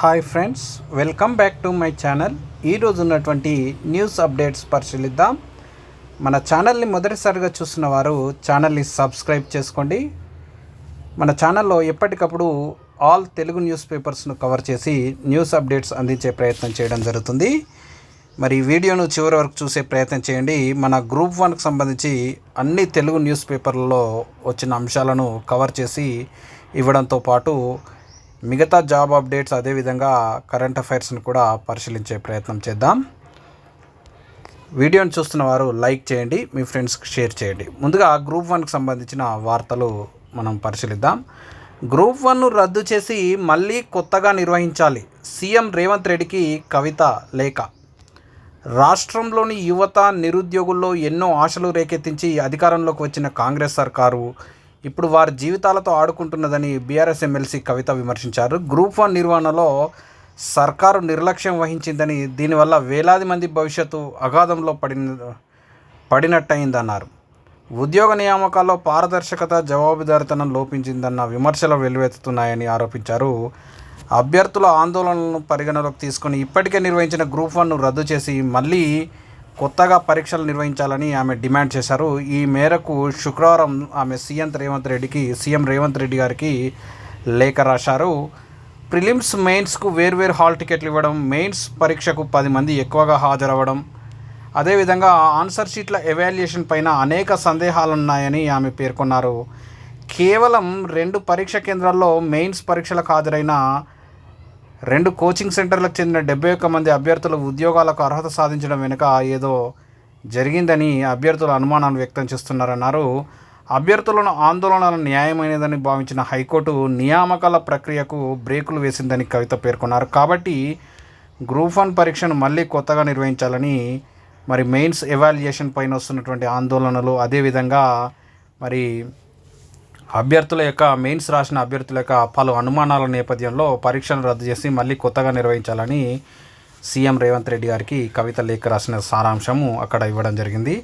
Hi friends welcome back to my channel. ఈరోజు ఉన్నటువంటి news updates పరిశీలిద్దాం. మన ఛానల్ని మొదటిసారిగా చూసిన వారు ఛానల్ని సబ్స్క్రైబ్ చేసుకోండి. మన ఛానల్లో ఎప్పటికప్పుడు ఆల్ తెలుగు న్యూస్ పేపర్స్ను కవర్ చేసి న్యూస్ అప్డేట్స్ అందించే ప్రయత్నం చేయడం జరుగుతుంది. మరి వీడియోను చివరి వరకు చూసే ప్రయత్నం చేయండి. మన గ్రూప్ వన్కి సంబంధించి అన్ని తెలుగు న్యూస్ పేపర్లలో వచ్చిన అంశాలను కవర్ చేసి ఇవ్వడంతో పాటు మిగతా జాబ్ అప్డేట్స్ అదేవిధంగా కరెంట్ అఫైర్స్ని కూడా పరిశీలించే ప్రయత్నం చేద్దాం. వీడియోని చూస్తున్న వారు లైక్ చేయండి మీ ఫ్రెండ్స్కి షేర్ చేయండి. ముందుగా గ్రూప్ వన్కి సంబంధించిన వార్తలు మనం పరిశీలిద్దాం. గ్రూప్ వన్ను రద్దు చేసి మళ్ళీ కొత్తగా నిర్వహించాలి. సీఎం రేవంత్ రెడ్డికి కవిత లేఖ. రాష్ట్రంలోని యువత నిరుద్యోగుల్లో ఎన్నో ఆశలు రేకెత్తించి అధికారంలోకి వచ్చిన కాంగ్రెస్ సర్కారు ఇప్పుడు వారి జీవితాలతో ఆడుకుంటున్నదని బీఆర్ఎస్ ఎమ్మెల్సీ కవిత విమర్శించారు. గ్రూప్ వన్ నిర్వహణలో సర్కారు నిర్లక్ష్యం వహించిందని దీనివల్ల వేలాది మంది భవిష్యత్తు అగాధంలో పడిన పడినట్టయిందన్నారు. ఉద్యోగ నియామకాల్లో పారదర్శకత జవాబుదారితనం లోపించిందన్న విమర్శలు వెల్లువెత్తుతున్నాయని ఆరోపించారు. అభ్యర్థుల ఆందోళనలను పరిగణలోకి తీసుకుని ఇప్పటికే నిర్వహించిన గ్రూప్ వన్ను రద్దు చేసి మళ్ళీ కొత్తగా పరీక్షలు నిర్వహించాలని ఆమె డిమాండ్ చేశారు. ఈ మేరకు శుక్రవారం ఆమె సీఎం రేవంత్ రెడ్డికి సీఎం రేవంత్ రెడ్డి గారికి లేఖ రాశారు. ప్రిలిమ్స్ మెయిన్స్కు వేర్వేరు హాల్ టికెట్లు ఇవ్వడం మెయిన్స్ పరీక్షకు పది మంది ఎక్కువగా హాజరవ్వడం అదేవిధంగా ఆన్సర్ షీట్ల ఎవాల్యుయేషన్ పైన అనేక సందేహాలున్నాయని ఆమె పేర్కొన్నారు. కేవలం రెండు పరీక్ష కేంద్రాల్లో మెయిన్స్ పరీక్షలకు హాజరైన రెండు కోచింగ్ సెంటర్లకు చెందిన డెబ్బై ఒక్క మంది అభ్యర్థులు ఉద్యోగాలకు అర్హత సాధించడం వెనుక ఏదో జరిగిందని అభ్యర్థులు అనుమానాలు వ్యక్తం చేస్తున్నారన్నారు. అభ్యర్థులను ఆందోళన న్యాయమైనదని భావించిన హైకోర్టు నియామకాల ప్రక్రియకు బ్రేకులు వేసిందని కవిత పేర్కొన్నారు. కాబట్టి గ్రూప్ వన్ పరీక్షను మళ్ళీ కొత్తగా నిర్వహించాలని మరి మెయిన్స్ ఎవాల్యుయేషన్ పైన వస్తున్నటువంటి ఆందోళనలు అదేవిధంగా మరి అభ్యర్థుల యొక్క మెయిన్స్ రాసిన అభ్యర్థుల యొక్క పలు అనుమానాల నేపథ్యంలో పరీక్షను రద్దు చేసి మళ్ళీ కొత్తగా నిర్వహించాలని సీఎం రేవంత్ రెడ్డి గారికి కవిత లేఖ రాసిన సారాంశము అక్కడ ఇవ్వడం జరిగింది.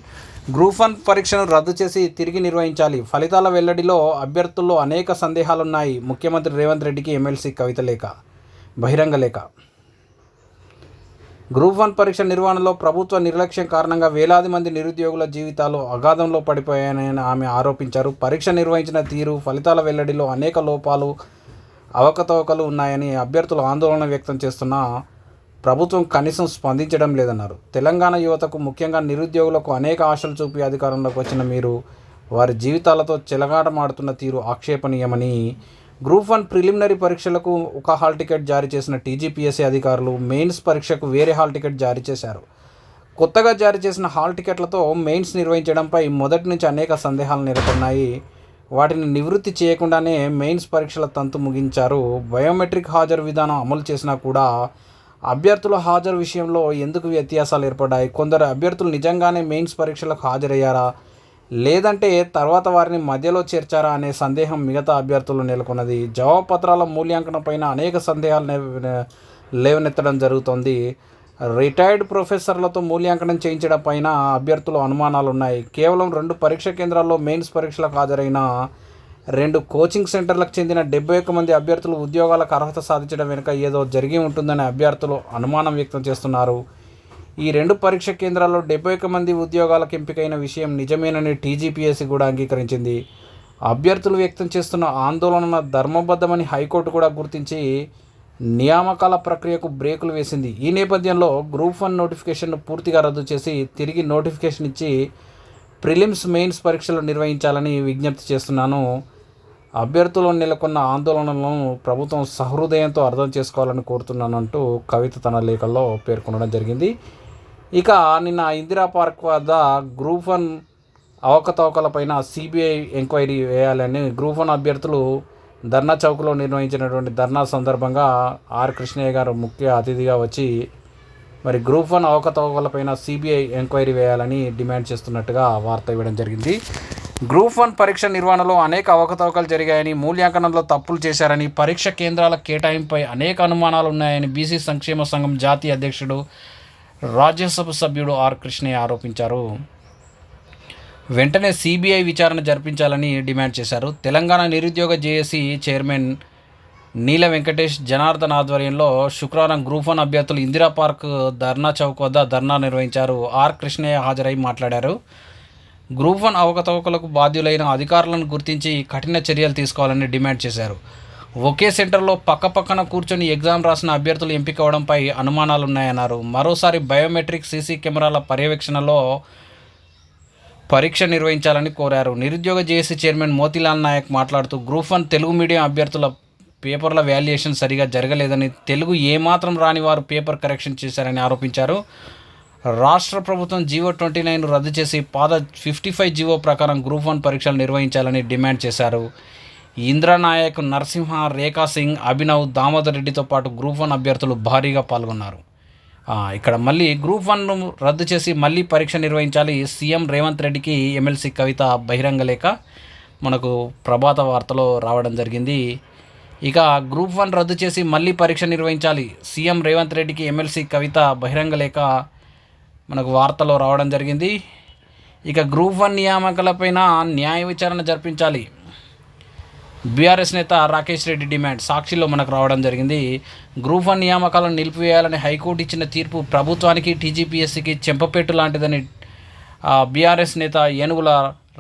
గ్రూప్ వన్ పరీక్షను రద్దు చేసి తిరిగి నిర్వహించాలి. ఫలితాల వెల్లడిలో అభ్యర్థుల్లో అనేక సందేహాలున్నాయి. ముఖ్యమంత్రి రేవంత్ రెడ్డికి ఎమ్మెల్సీ కవిత లేఖ. బహిరంగ లేఖ. గ్రూప్ వన్ పరీక్ష నిర్వహణలో ప్రభుత్వ నిర్లక్ష్యం కారణంగా వేలాది మంది నిరుద్యోగుల జీవితాలు అగాధంలో పడిపోయాయని ఆమె ఆరోపించారు. పరీక్ష నిర్వహించిన తీరు ఫలితాల వెల్లడిలో అనేక లోపాలు అవకతవకలు ఉన్నాయని అభ్యర్థులు ఆందోళన వ్యక్తం చేస్తున్న ప్రభుత్వం కనీసం స్పందించడం లేదన్నారు. తెలంగాణ యువతకు ముఖ్యంగా నిరుద్యోగులకు అనేక ఆశలు చూపి అధికారంలోకి వచ్చిన మీరు వారి జీవితాలతో చెలగాటమాడుతున్న తీరు ఆక్షేపణీయమని గ్రూప్ వన్ ప్రిలిమినరీ పరీక్షలకు ఒక హాల్ టికెట్ జారీ చేసిన టీజీపీఎస్సీ అధికారులు మెయిన్స్ పరీక్షకు వేరే హాల్ టికెట్ జారీ చేశారు. కొత్తగా జారీ చేసిన హాల్ టికెట్లతో మెయిన్స్ నిర్వహించడంపై మొదటి నుంచి అనేక సందేహాలు నెలకొన్నాయి. వాటిని నివృత్తి చేయకుండానే మెయిన్స్ పరీక్షల తంతు ముగించారు. బయోమెట్రిక్ హాజరు విధానం అమలు చేసినా కూడా అభ్యర్థుల హాజరు విషయంలో ఎందుకు వ్యత్యాసాలు ఏర్పడ్డాయి? కొందరు అభ్యర్థులు నిజంగానే మెయిన్స్ పరీక్షలకు హాజరయ్యారా? లేదంటే తర్వాత వారిని మధ్యలో చేర్చారా అనే సందేహం మిగతా అభ్యర్థులు నెలకొన్నది. జవాబు పత్రాల మూల్యాంకనం పైన అనేక సందేహాలు లేవనెత్తడం జరుగుతోంది. రిటైర్డ్ ప్రొఫెసర్లతో మూల్యాంకనం చేయించడం పైన అభ్యర్థులు అనుమానాలు ఉన్నాయి కేవలం రెండు పరీక్ష కేంద్రాల్లో మెయిన్స్ పరీక్షలకు హాజరైన రెండు కోచింగ్ సెంటర్లకు చెందిన డెబ్బై ఒక్క మంది అభ్యర్థులు ఉద్యోగాలకు అర్హత సాధించడం వెనుక ఏదో జరిగి ఉంటుందని అభ్యర్థులు అనుమానం వ్యక్తం చేస్తున్నారు. ఈ రెండు పరీక్ష కేంద్రాల్లో డెబ్బై ఒక మంది ఉద్యోగాలకు ఎంపికైన విషయం నిజమేనని టీజీపీఎస్సీ కూడా అంగీకరించింది. అభ్యర్థులు వ్యక్తం చేస్తున్న ఆందోళన ధర్మబద్ధమని హైకోర్టు కూడా గుర్తించి నియామకాల ప్రక్రియకు బ్రేకులు వేసింది. ఈ నేపథ్యంలో గ్రూప్ వన్ నోటిఫికేషన్ను పూర్తిగా రద్దు చేసి తిరిగి నోటిఫికేషన్ ఇచ్చి ప్రిలిమ్స్ మెయిన్స్ పరీక్షలు నిర్వహించాలని విజ్ఞప్తి చేస్తున్నాను. అభ్యర్థులు నెలకొన్న ఆందోళనలను ప్రభుత్వం సహృదయంతో అర్థం చేసుకోవాలని కోరుతున్నానంటూ కవిత తన లేఖల్లో పేర్కొనడం జరిగింది. ఇక నిన్న ఇందిరా పార్క్ వద్ద గ్రూప్ వన్ అవకతవకలపైన సిబిఐ ఎంక్వైరీ వేయాలని గ్రూప్ వన్ అభ్యర్థులు ధర్నా చౌక్లో నిర్వహించినటువంటి ధర్నా సందర్భంగా ఆర్ కృష్ణయ్య గారు ముఖ్య అతిథిగా వచ్చి మరి గ్రూప్ వన్ అవకతవకలపైన సిబిఐ ఎంక్వైరీ వేయాలని డిమాండ్ చేస్తున్నట్టుగా వార్త ఇవ్వడం జరిగింది. గ్రూప్ వన్ పరీక్ష నిర్వహణలో అనేక అవకతవకలు జరిగాయని మూల్యాంకనంలో తప్పులు చేశారని పరీక్ష కేంద్రాల కేటాయింపై అనేక అనుమానాలు ఉన్నాయని బీసీ సంక్షేమ సంఘం జాతీయ అధ్యక్షుడు రాజ్యసభ సభ్యుడు ఆర్ కృష్ణయ్య ఆరోపించారు. వెంటనే సిబిఐ విచారణ జరిపించాలని డిమాండ్ చేశారు. తెలంగాణ నిరుద్యోగ జేఏసీ చైర్మన్ నీల వెంకటేష్ జనార్దన్ ఆధ్వర్యంలో శుక్రవారం గ్రూప్ వన్ అభ్యర్థులు ఇందిరా పార్క్ ధర్నా చౌక్ వద్ద ధర్నా నిర్వహించారు. ఆర్ కృష్ణయ్య హాజరై మాట్లాడారు. గ్రూప్ వన్ అవకతవకలకు బాధ్యులైన అధికారులను గుర్తించి కఠిన చర్యలు తీసుకోవాలని డిమాండ్ చేశారు. ఒకే సెంటర్లో పక్కపక్కన కూర్చొని ఎగ్జామ్ రాసిన అభ్యర్థులు ఎంపిక అవడంపై అనుమానాలు ఉన్నాయన్నారు మరోసారి బయోమెట్రిక్ సీసీ కెమెరాల పర్యవేక్షణలో పరీక్ష నిర్వహించాలని కోరారు. నిరుద్యోగ జేఏసీ చైర్మన్ మోతీలాల్ నాయక్ మాట్లాడుతూ గ్రూప్ వన్ తెలుగు మీడియం అభ్యర్థుల పేపర్ల వాల్యుయేషన్ సరిగా జరగలేదని తెలుగు ఏమాత్రం రాని వారు పేపర్ కరెక్షన్ చేశారని ఆరోపించారు. రాష్ట్ర ప్రభుత్వం జీవో ట్వంటీ నైన్ రద్దు చేసి పాత ఫిఫ్టీ ఫైవ్ జీవో ప్రకారం గ్రూప్ వన్ పరీక్షలు నిర్వహించాలని డిమాండ్ చేశారు. ఇంద్రనాయక్ నరసింహ రేఖా సింగ్ అభినవ్ దామోదర్ రెడ్డితో పాటు గ్రూప్ వన్ అభ్యర్థులు భారీగా పాల్గొన్నారు. ఇక్కడ మళ్ళీ గ్రూప్ వన్ను రద్దు చేసి మళ్ళీ పరీక్ష నిర్వహించాలి సీఎం రేవంత్ రెడ్డికి ఎమ్మెల్సీ కవిత బహిరంగ లేఖ మనకు ప్రభాత వార్తలో రావడం జరిగింది. ఇక గ్రూప్ వన్ రద్దు చేసి మళ్ళీ పరీక్ష నిర్వహించాలి సీఎం రేవంత్ రెడ్డికి ఎమ్మెల్సీ కవిత బహిరంగ లేఖ మనకు వార్తలో రావడం జరిగింది. ఇక గ్రూప్ వన్ నియామకాలపైన న్యాయ విచారణ జరిపించాలి. బీఆర్ఎస్ నేత రాకేష్ రెడ్డి డిమాండ్ సాక్షిలో మనకు రావడం జరిగింది. గ్రూప్ వన్ నియామకాలను నిలిపివేయాలని హైకోర్టు ఇచ్చిన తీర్పు ప్రభుత్వానికి టీజీపీఎస్సీకి చెంపపెట్టు లాంటిదని బీఆర్ఎస్ నేత ఏనుగుల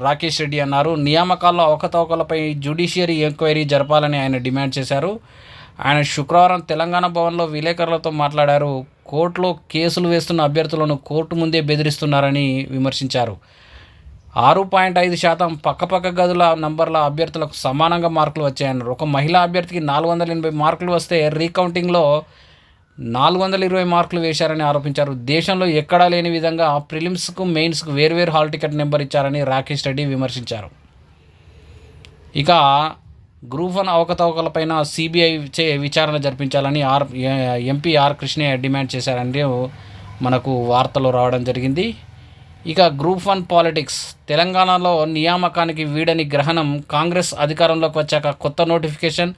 రాకేష్ రెడ్డి అన్నారు. నియామకాల్లో అవకతవకలపై జ్యుడిషియరీ ఎంక్వైరీ జరపాలని ఆయన డిమాండ్ చేశారు. ఆయన శుక్రవారం తెలంగాణ భవన్లో విలేకరులతో మాట్లాడారు. కోర్టులో కేసులు వేస్తున్న అభ్యర్థులను కోర్టు ముందే బెదిరిస్తున్నారని విమర్శించారు. ఆరు పాయింట్ ఐదు శాతం పక్కపక్క గదుల నంబర్ల అభ్యర్థులకు సమానంగా మార్కులు వచ్చాయన్నారు. ఒక మహిళా అభ్యర్థికి నాలుగు వందల ఎనభై మార్కులు వస్తే రీకౌంటింగ్లో నాలుగు వందల ఇరవై మార్కులు వేశారని ఆరోపించారు. దేశంలో ఎక్కడా లేని విధంగా ప్రిలిమ్స్కు మెయిన్స్కు వేర్వేరు హాల్ టికెట్ నెంబర్ ఇచ్చారని రాకేష్ రెడ్డి విమర్శించారు. ఇక గ్రూప్ వన్ అవకతవకలపైన సిబిఐ చే విచారణ జరిపించాలని R MP R Krishnaiah demand చేశారని మనకు వార్తలు రావడం జరిగింది. ఇక గ్రూప్ వన్ పాలిటిక్స్. తెలంగాణలో నియామకానికి వీడని గ్రహణం కాంగ్రెస్ అధికారంలోకి వచ్చాక కొత్త నోటిఫికేషన్.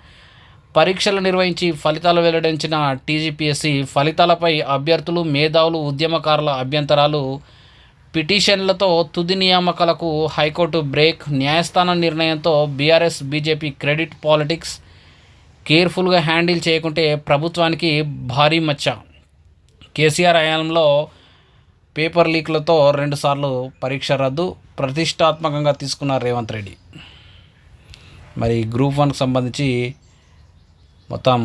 పరీక్షలు నిర్వహించి ఫలితాలు వెల్లడించిన టీజీపీఎస్సీ ఫలితాలపై అభ్యర్థులు మేధావులు ఉద్యమకారుల అభ్యంతరాలు. పిటిషన్లతో తుది నియామకాలకు హైకోర్టు బ్రేక్ న్యాయస్థానం నిర్ణయంతో బీఆర్ఎస్ బీజేపీ క్రెడిట్ పాలిటిక్స్. కేర్ఫుల్గా హ్యాండిల్ చేయకుంటే ప్రభుత్వానికి భారీ మచ్చ. కేసీఆర్ హయాంలో పేపర్ లీక్లతో రెండుసార్లు పరీక్ష రద్దు ప్రతిష్టాత్మకంగా తీసుకున్నారు రేవంత్ రెడ్డి. మరి గ్రూప్ వన్కి సంబంధించి మొత్తం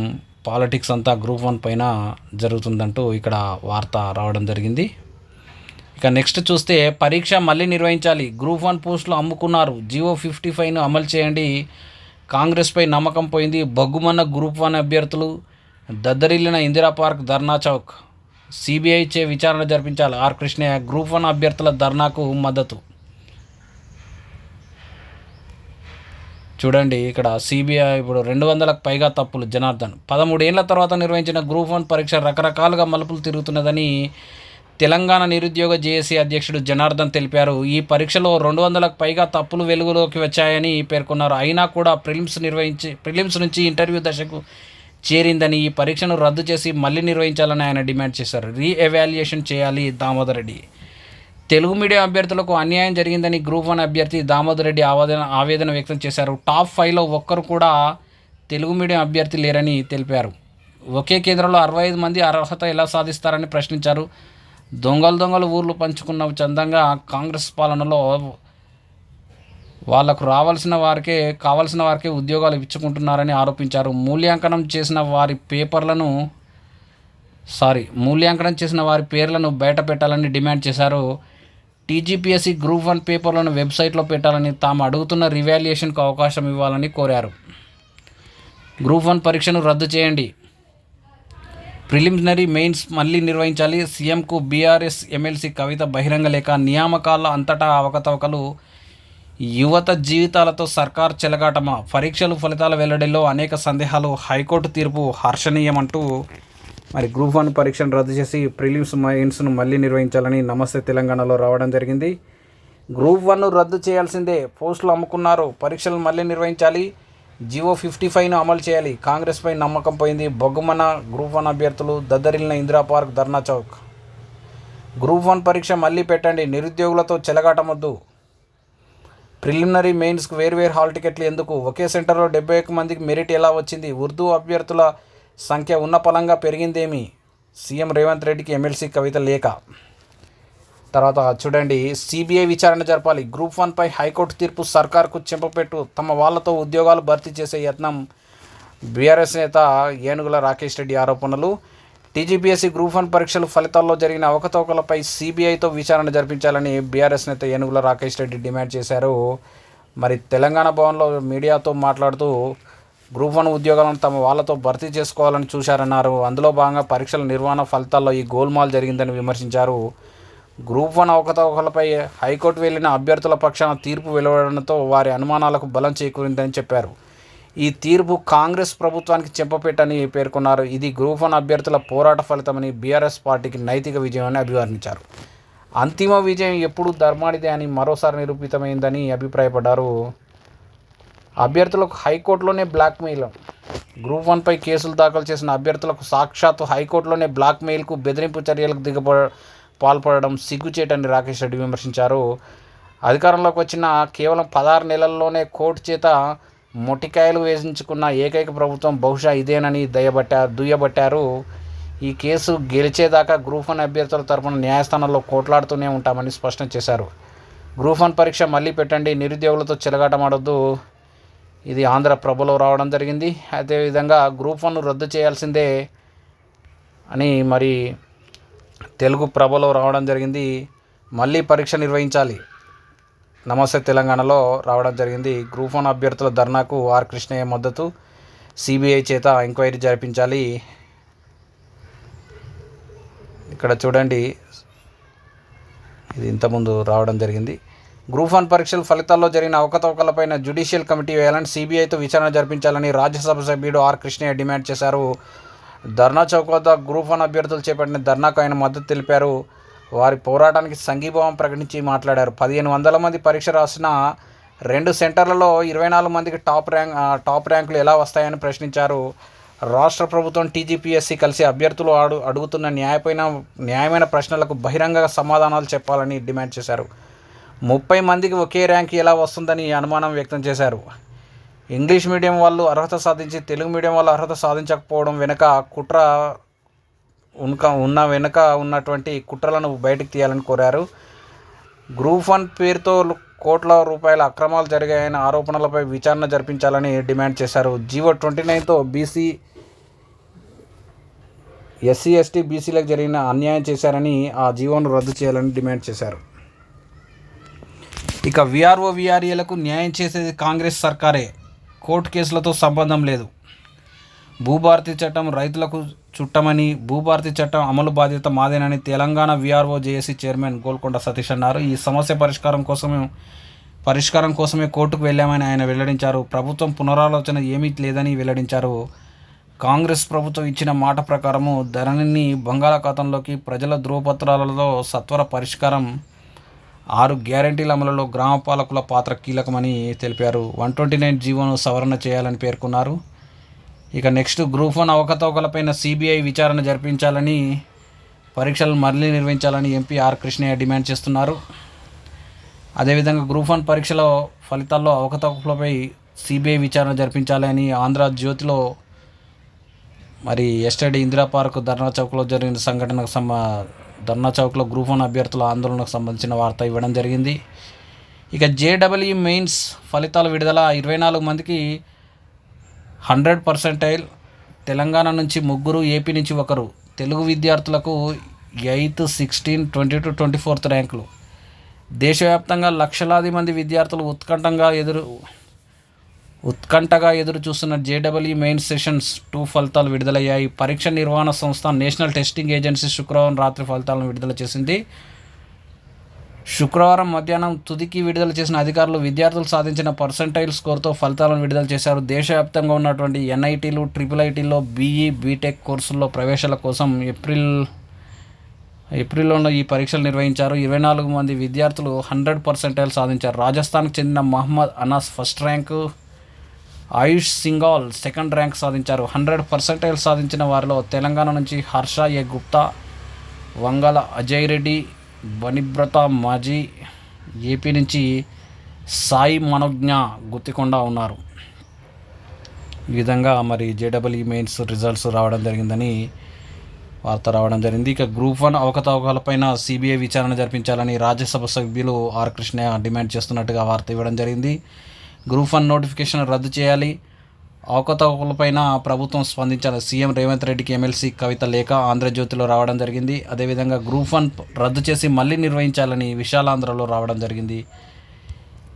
పాలిటిక్స్ అంతా గ్రూప్ వన్ పైన జరుగుతుందంటూ ఇక్కడ వార్త రావడం జరిగింది. ఇక నెక్స్ట్ చూస్తే పరీక్ష మళ్ళీ నిర్వహించాలి. గ్రూప్ వన్ పోస్టులు అమ్ముకున్నారు. జియో ఫిఫ్టీ ఫైవ్ను అమలు చేయండి. కాంగ్రెస్పై నమ్మకం పోయింది. బగ్గుమన్న గ్రూప్ వన్ అభ్యర్థులు దద్దరిల్లిన ఇందిరా పార్క్ ధర్నా చౌక్. సిబిఐ చే విచారణ జరిపించాలి. ఆర్ కృష్ణయ్య గ్రూప్ వన్ అభ్యర్థుల ధర్నాకు మద్దతు. చూడండి ఇక్కడ సిబిఐ ఇప్పుడు రెండు వందలకు పైగా తప్పులు. జనార్దన్ పదమూడేళ్ళ తర్వాత నిర్వహించిన గ్రూప్ వన్ పరీక్ష రకరకాలుగా మలుపులు తిరుగుతున్నదని తెలంగాణ నిరుద్యోగ జేఏసీ అధ్యక్షుడు జనార్దన్ తెలిపారు. ఈ పరీక్షలో రెండు వందలకు పైగా తప్పులు వెలుగులోకి వచ్చాయని పేర్కొన్నారు. అయినా కూడా ప్రిలిమ్స్ నిర్వహించి ప్రిలిమ్స్ నుంచి ఇంటర్వ్యూ దశకు చేరిందని ఈ పరీక్షను రద్దు చేసి మళ్ళీ నిర్వహించాలని ఆయన డిమాండ్ చేశారు. రీఎవాల్యుయేషన్ చేయాలి దామోదర్ రెడ్డి. తెలుగు మీడియం అభ్యర్థులకు అన్యాయం జరిగిందని గ్రూప్ వన్ అభ్యర్థి దామోదర్ రెడ్డి ఆవేదన ఆవేదన వ్యక్తం చేశారు. టాప్ ఫైవ్లో ఒక్కరు కూడా తెలుగు మీడియం అభ్యర్థి లేరని తెలిపారు. ఒకే కేంద్రంలో అరవై ఐదు మంది అర్హత ఎలా సాధిస్తారని ప్రశ్నించారు. దొంగలు దొంగలు ఊర్లు పంచుకున్న చందంగా కాంగ్రెస్ పాలనలో వాళ్ళకు రావాల్సిన వారికే కావాల్సిన వారికే ఉద్యోగాలు ఇచ్చుకుంటున్నారని ఆరోపించారు. మూల్యాంకనం చేసిన వారి పేపర్లను సారీ మూల్యాంకనం చేసిన వారి పేర్లను బయట పెట్టాలని డిమాండ్ చేశారు. టీజీపీఎస్సీ గ్రూప్ వన్ పేపర్లను వెబ్సైట్లో పెట్టాలని తాము అడుగుతున్న రివాల్యుయేషన్కు అవకాశం ఇవ్వాలని కోరారు. గ్రూప్ వన్ పరీక్షను రద్దు చేయండి. ప్రిలిమినరీ మెయిన్స్ మళ్ళీ నిర్వహించాలి. సీఎంకు బీఆర్ఎస్ ఎమ్మెల్సీ కవిత బహిరంగ లేఖ నియామకాల అంతటా అవకతవకలు యువత జీవితాలతో సర్కార్ చెలగాటమా? పరీక్షలు ఫలితాల వెల్లడిలో అనేక సందేహాలు. హైకోర్టు తీర్పు హర్షణీయమంటూ మరి గ్రూప్ వన్ పరీక్షను రద్దు చేసి ప్రిలిమ్స్ మెయిన్స్ను మళ్ళీ నిర్వహించాలని నమస్తే తెలంగాణలో రావడం జరిగింది. గ్రూప్ వన్ రద్దు చేయాల్సిందే పోస్టులు అమ్ముకున్నారు. పరీక్షలు మళ్ళీ నిర్వహించాలి. జివో ఫిఫ్టీ ఫైవ్ను అమలు చేయాలి. కాంగ్రెస్పై నమ్మకం పోయింది బొగ్గుమన గ్రూప్ వన్ అభ్యర్థులు దద్దరిల్లిన Indira park Dharna Chowk. Group one పరీక్ష మళ్ళీ పెట్టండి. నిరుద్యోగులతో చెలగాటమొద్దు. ప్రిలిమినరీ మెయిన్స్కు వేర్వేరు హాల్ టికెట్లు ఎందుకు? ఒకే సెంటర్లో డెబ్బై ఒక్క మందికి మెరిట్ ఎలా వచ్చింది? ఉర్దూ అభ్యర్థుల సంఖ్య ఉన్న పలంగా పెరిగిందేమి? సీఎం రేవంత్ రెడ్డికి ఎమ్మెల్సీ కవిత లేఖ. తర్వాత చూడండి సిబిఐ విచారణ జరపాలి. గ్రూప్ వన్పై హైకోర్టు తీర్పు సర్కార్కు చెంపపెట్టు. తమ వాళ్ళతో ఉద్యోగాలు భర్తీ చేసే యత్నం బీఆర్ఎస్ నేత ఏనుగుల రాకేష్ రెడ్డి ఆరోపణలు. టీజీపీఎస్సీ గ్రూప్ వన్ పరీక్షల ఫలితాల్లో జరిగిన అవకతవకలపై సీబీఐతో విచారణ జరిపించాలని బీఆర్ఎస్ నేత ఏనుగుల రాకేష్ రెడ్డి డిమాండ్ చేశారు. మరి తెలంగాణ భవన్లో మీడియాతో మాట్లాడుతూ గ్రూప్ వన్ ఉద్యోగాలను తమ వాళ్ళతో భర్తీ చేసుకోవాలని చూశారన్నారు. అందులో భాగంగా పరీక్షల నిర్వహణ ఫలితాల్లో ఈ గోల్మాల్ జరిగిందని విమర్శించారు. గ్రూప్ వన్ అవకతవకలపై హైకోర్టు వెళ్ళిన అభ్యర్థుల పక్షాన తీర్పు వెలువడంతో వారి అనుమానాలకు బలం చేకూరిందని చెప్పారు. ఈ తీర్పు కాంగ్రెస్ ప్రభుత్వానికి చెప్పపెట్టని పేర్కొన్నారు. ఇది గ్రూప్ వన్ అభ్యర్థుల పోరాట ఫలితమని బీఆర్ఎస్ పార్టీకి నైతిక విజయమని అభివర్ణించారు. అంతిమ విజయం ఎప్పుడు ధర్మాడిదే అని మరోసారి నిరూపితమైందని అభిప్రాయపడ్డారు. అభ్యర్థులకు హైకోర్టులోనే బ్లాక్మెయిల్. గ్రూప్ వన్పై కేసులు దాఖలు చేసిన అభ్యర్థులకు సాక్షాత్తు హైకోర్టులోనే బ్లాక్మెయిల్కు బెదిరింపు చర్యలకు దిగ పాల్పడడం సిగ్గుచేటని రాకేష్ రెడ్డి విమర్శించారు. అధికారంలోకి వచ్చిన కేవలం పదహారు నెలల్లోనే కోర్టు చేత మొటికాయలు వేసించుకున్న ఏకైక ప్రభుత్వం బహుశా ఇదేనని దయబట్టారు దుయ్యబట్టారు. ఈ కేసు గెలిచేదాకా గ్రూప్ వన్ అభ్యర్థుల తరపున న్యాయస్థానంలో కోట్లాడుతూనే ఉంటామని స్పష్టం చేశారు. గ్రూప్ వన్ పరీక్ష మళ్ళీ పెట్టండి నిరుద్యోగులతో చెలగాటమాడొద్దు. ఇది ఆంధ్ర ప్రభలో రావడం జరిగింది. అదేవిధంగా గ్రూప్ వన్ రద్దు చేయాల్సిందే అని మరి తెలుగు ప్రభలో రావడం జరిగింది. మళ్ళీ పరీక్ష నిర్వహించాలి. నమస్తే తెలంగాణలో రావడం జరిగింది. గ్రూప్ వన్ అభ్యర్థుల ధర్నాకు ఆర్ కృష్ణయ్య మద్దతు. సిబిఐ చేత ఎంక్వైరీ జరిపించాలి. ఇక్కడ చూడండి. ఇది ఇంతకుముందు రావడం జరిగింది. గ్రూప్ వన్ పరీక్షల ఫలితాల్లో జరిగిన అవకతవకలపైన జ్యుడిషియల్ కమిటీ వేయాలని సిబిఐతో విచారణ జరిపించాలని రాజ్యసభ సభ్యుడు ఆర్ కృష్ణయ్య డిమాండ్ చేశారు. ధర్నా చౌక్ వద్ద గ్రూప్ వన్ అభ్యర్థులు చేపట్టిన ధర్నాకు ఆయన మద్దతు తెలిపారు. వారి పోరాటానికి సంఘీభావం ప్రకటించి మాట్లాడారు. పదిహేను వందల మంది పరీక్ష రాసిన రెండు సెంటర్లలో ఇరవై నాలుగు మందికి టాప్ ర్యాంక్ టాప్ ర్యాంకులు ఎలా వస్తాయని ప్రశ్నించారు. రాష్ట్ర ప్రభుత్వం టీజీపీఎస్సీ కలిసి అభ్యర్థులు అడు అడుగుతున్న న్యాయపైన న్యాయమైన ప్రశ్నలకు బహిరంగ సమాధానాలు చెప్పాలని డిమాండ్ చేశారు. ముప్పై మందికి ఒకే ర్యాంక్ ఎలా వస్తుందని అనుమానం వ్యక్తం చేశారు. ఇంగ్లీష్ మీడియం వాళ్ళు అర్హత సాధించి తెలుగు మీడియం వాళ్ళు అర్హత సాధించకపోవడం వెనుక కుట్ర ఉనక ఉన్న వెనుక ఉన్నటువంటి కుట్రలను బయటకు తీయాలని కోరారు. గ్రూప్ వన్ పేరుతో కోట్ల రూపాయల అక్రమాలు జరిగాయని ఆరోపణలపై విచారణ జరిపించాలని డిమాండ్ చేశారు. జీవో ట్వంటీ నైన్తో బీసీ ఎస్సీ ఎస్టీ బీసీలకు జరిగిన అన్యాయం చేశారని ఆ జీవోను రద్దు చేయాలని డిమాండ్ చేశారు. ఇక విఆర్ఓ విఆర్ఏలకు న్యాయం చేసేది కాంగ్రెస్ సర్కారే. కోర్టు కేసులతో సంబంధం లేదు. భూభారతి చట్టం రైతులకు చుట్టమని భూభారతి చట్టం అమలు బాధ్యత మాదేనని Telangana VRO JAC chairman Golconda Satish అన్నారు. ఈ సమస్య పరిష్కారం కోసమే పరిష్కారం కోసమే కోర్టుకు వెళ్ళామని ఆయన వెల్లడించారు. ప్రభుత్వం పునరాలోచన ఏమీ లేదని వెల్లడించారు. కాంగ్రెస్ ప్రభుత్వం ఇచ్చిన మాట ప్రకారము ధరణిని బంగాళాఖాతంలోకి ప్రజల ధృవపత్రాలలో సత్వర పరిష్కారం ఆరు గ్యారంటీల అమలులో గ్రామ పాలకుల పాత్ర కీలకమని తెలిపారు. వన్ ట్వంటీ నైన్ జీవోను సవరణ చేయాలని పేర్కొన్నారు. ఇక నెక్స్ట్ గ్రూప్ వన్ అవకతవకలపైన సిబిఐ విచారణ జరిపించాలని పరీక్షలు మళ్ళీ నిర్వహించాలని ఎంపీ ఆర్ కృష్ణయ్య డిమాండ్ చేస్తున్నారు. అదేవిధంగా గ్రూప్ వన్ పరీక్షల ఫలితాల్లో అవకతవకలపై సిబిఐ విచారణ జరిపించాలని ఆంధ్ర జ్యోతిలో మరి ఎస్టర్డే ఇందిరా పార్క్ ధర్నా చౌక్లో జరిగిన సంఘటనకు సంబ ధర్నా చౌక్లో గ్రూప్ వన్ అభ్యర్థుల ఆందోళనకు సంబంధించిన వార్త ఇవ్వడం జరిగింది. ఇక జేడబ్ల్యూ మెయిన్స్ ఫలితాల విడుదల ఇరవై నాలుగు మందికి హండ్రెడ్ పర్సెంటైల్ తెలంగాణ నుంచి ముగ్గురు ఏపీ నుంచి ఒకరు. తెలుగు విద్యార్థులకు eighth sixteen twenty two twenty fourth ర్యాంకులు. దేశవ్యాప్తంగా లక్షలాది మంది విద్యార్థులు ఉత్కంఠంగా ఎదురు ఉత్కంఠగా ఎదురు చూస్తున్న జేడబ్ల్యూ మెయిన్ సెషన్స్ టూ ఫలితాలు విడుదలయ్యాయి. పరీక్ష నిర్వహణ సంస్థ నేషనల్ టెస్టింగ్ ఏజెన్సీ శుక్రవారం రాత్రి ఫలితాలను విడుదల చేసింది. శుక్రవారం మధ్యాహ్నం తుదికి విడుదల చేసిన అధికారులు విద్యార్థులు సాధించిన పర్సంటైల్ స్కోర్తో ఫలితాలను విడుదల చేశారు. దేశవ్యాప్తంగా ఉన్నటువంటి ఎన్ఐటీలు ట్రిపుల్ ఐటీలో బీఈ బీటెక్ కోర్సుల్లో ప్రవేశాల కోసం ఏప్రిల్ ఏప్రిల్లో ఈ పరీక్షలు నిర్వహించారు. ఇరవై నాలుగు మంది విద్యార్థులు హండ్రెడ్ పర్సెంటైల్ సాధించారు. రాజస్థాన్కు చెందిన Mohammed Anas first rank Ayush Singhal second rank సాధించారు. హండ్రెడ్ పర్సెంటైల్ సాధించిన వారిలో తెలంగాణ నుంచి హర్ష ఏ గుప్తా వంగల అజయ్ రెడ్డి బనిబ్రత మాజీ ఏపీ నుంచి సాయి మనోజ్ఞ గుత్తికొండ ఉన్నారు. ఈ విధంగా మరి జేడబ్ల్యూ మెయిన్స్ రిజల్ట్స్ రావడం జరిగిందని వార్త రావడం జరిగింది. ఇక గ్రూప్ వన్ అవకతవకాలపైన సిబిఐ విచారణ జరిపించాలని రాజ్యసభ సభ్యులు ఆర్ కృష్ణ డిమాండ్ చేస్తున్నట్టుగా వార్త ఇవ్వడం జరిగింది. గ్రూప్ వన్ నోటిఫికేషన్ రద్దు చేయాలి. అవకతవకలపైన ప్రభుత్వం స్పందించాలి సీఎం రేవంత్ రెడ్డికి ఎమ్మెల్సీ కవిత లేఖ ఆంధ్రజ్యోతిలో రావడం జరిగింది. అదేవిధంగా గ్రూప్ వన్ రద్దు చేసి మళ్ళీ నిర్వహించాలని విశాలాంధ్రలో రావడం జరిగింది.